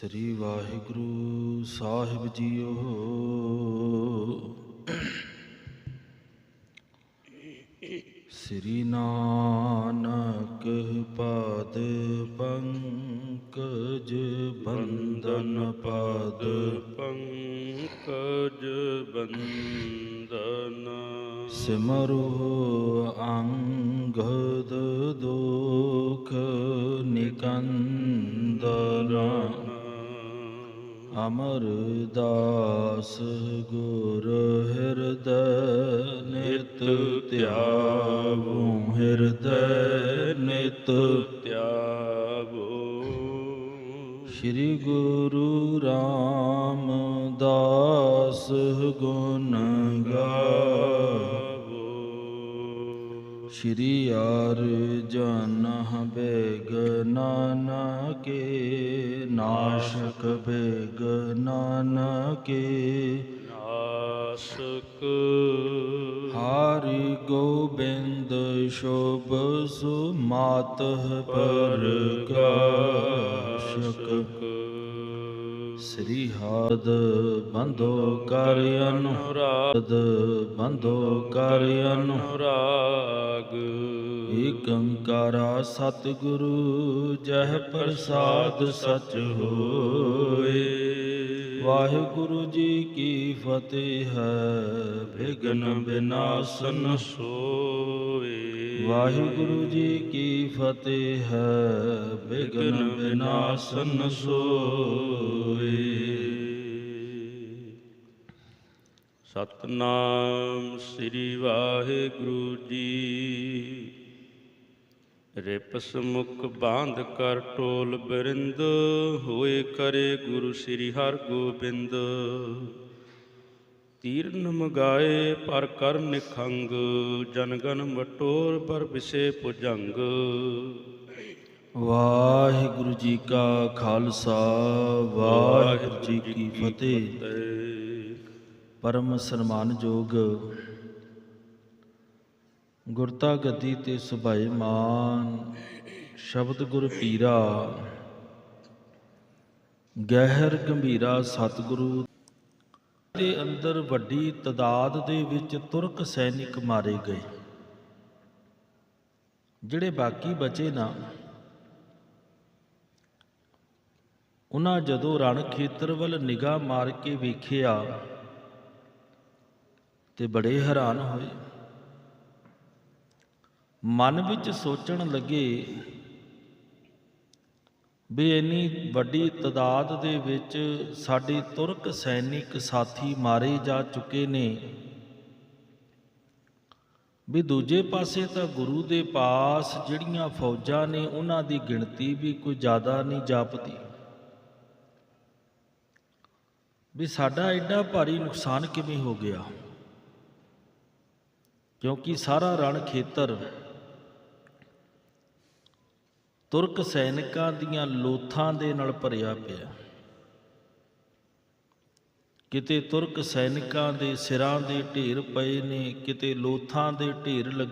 ਸ੍ਰੀ ਵਾਹਿਗੁਰੂ ਸਾਹਿਬ ਜੀਓ। ਸ੍ਰੀ ਨਾਨਕ ਪਾਦ ਪੰਕਜ ਬੰਦਨ ਪਾਦ। ਪੰਕਜ ਬੰਦਨ ਸਿਮਰੋ ਅੰਗਦ ਦੁਖ ਨਿਕੰਦਨ। ਅਮਰਦਾਸ ਗੁਰ ਹਿਰਦੈ ਨਿਤ ਧਿਆਵੋ। ਹਿਰਦੈ ਨਿਤ ਤਿਆਵੋ ਸ੍ਰੀ ਗੁਰੂ ਰਾਮਦਾਸ ਗੁਣ ਗਾਵੋ ਸ਼੍ਰੀ ਅਰਜਨ ਬੇਗਨਾਨਾ ਕੇ ਨਾਸ਼ਕ ਬੇਗਨਾਨਾ ਕੇ ਨਾਸਕ। ਹਰਿ ਗੋਬਿੰਦ ਸ਼ੋਭ ਸੁਮਾਤਹ ਪ੍ਰਕਾਸ਼ਕ ਸ੍ਰੀ ਹਦ ਬੰਧੋ ਕਰ ਅਨੁਰਾਧ ਬੰਧੋ ਕਰ ਅਨੁਰਾਧ ਰਾਗ ਏਕੰਕਾਰਾ ਸਤਿਗੁਰੂ, ਜਹ ਪ੍ਰਸਾਦ ਸਚ ਹੋਏ। ਵਾਹਿਗੁਰੂ ਜੀ ਕੀ ਫਤਿਹ ਹੈ। ਵਿਗਨ ਵਿਨਾਸ਼ਨ ਸੋਏ। ਵਾਹਿਗੁਰੂ ਜੀ ਕੀ ਫਤਿਹ ਹੈ। ਵਿਗਨ ਵਿਨਾਸ਼ਨ ਸੋਏ। ਸਤਨਾਮ ਸ੍ਰੀ ਵਾਹਿਗੁਰੂ ਜੀ ਰਿਪਸ ਮੁਖ ਬਾਂਧ ਕਰ ਟੋਲ ਬਰਿੰਦ ਹੋਏ ਕਰੇ ਗੁਰੂ ਸ੍ਰੀ ਹਰਿ ਗੋਬਿੰਦ ਤੀਰਨ ਮਗਾਏ ਪਰ ਕਰ ਨਿਖੰਗ ਜਨਗਨ ਮਟੋਰ ਪਰ ਵਿਸੇ ਭੁਜੰਗ ਵਾਹਿਗੁਰੂ ਜੀ ਕਾ ਖਾਲਸਾ ਵਾਹਿਗੁਰੂ ਜੀ ਕੀ ਫਤਿਹ। ਪਰਮ ਸਨਮਾਨਯੋਗ ਗੁਰਤਾ ਗੱਦੀ ਤੇ ਸੁਭਾਏਮਾਨ ਸ਼ਬਦ ਗੁਰ ਪੀਰਾ। ਗਹਿਰ ਗੰਭੀਰਾ ਸਤਿਗੁਰੂ, ਦੇ ਅੰਦਰ ਵੱਡੀ ਤਦਾਦ ਦੇ ਵਿੱਚ ਤੁਰਕ ਸੈਨਿਕ ਮਾਰੇ ਗਏ। ਜਿਹੜੇ ਬਾਕੀ ਬਚੇ ਨਾ, ਉਹਨਾਂ ਜਦੋਂ ਰਣ ਖੇਤਰ ਵੱਲ ਨਿਗਾਹ ਮਾਰ ਕੇ ਵੇਖਿਆ ਤੇ ਬੜੇ ਹੈਰਾਨ ਹੋਏ। ਮਨ ਵਿੱਚ ਸੋਚਣ ਲੱਗੇ ਵੀ ਇੰਨੀ ਵੱਡੀ ਤਦਾਦ ਦੇ ਵਿੱਚ ਸਾਡੇ ਤੁਰਕ ਸੈਨਿਕ ਸਾਥੀ ਮਾਰੇ ਜਾ ਚੁੱਕੇ ਨੇ। ਵੀ ਦੂਜੇ ਪਾਸੇ ਤਾਂ ਗੁਰੂ ਦੇ ਪਾਸ ਜਿਹੜੀਆਂ ਫੌਜਾਂ ਨੇ, ਉਹਨਾਂ ਦੀ ਗਿਣਤੀ ਵੀ ਕੋਈ ਜ਼ਿਆਦਾ ਨਹੀਂ ਜਾਪਦੀ। ਵੀ ਸਾਡਾ ਐਡਾ ਭਾਰੀ ਨੁਕਸਾਨ ਕਿਵੇਂ ਹੋ ਗਿਆ? ਕਿਉਂਕਿ ਸਾਰਾ ਰਣ ਖੇਤਰ ਤੁਰਕ ਸੈਨਿਕਾਂ ਦੀਆਂ ਲੋਥਾਂ ਦੇ ਨਾਲ ਭਰਿਆ ਪਿਆ। ਕਿਤੇ ਤੁਰਕ ਸੈਨਿਕਾਂ ਦੇ ਸਿਰਾਂ ਦੇ ਢੇਰ ਪਏ ਨੇ, ਕਿਤੇ ਲੋਥਾਂ ਦੇ ਢੇਰ ਲੱਗੇ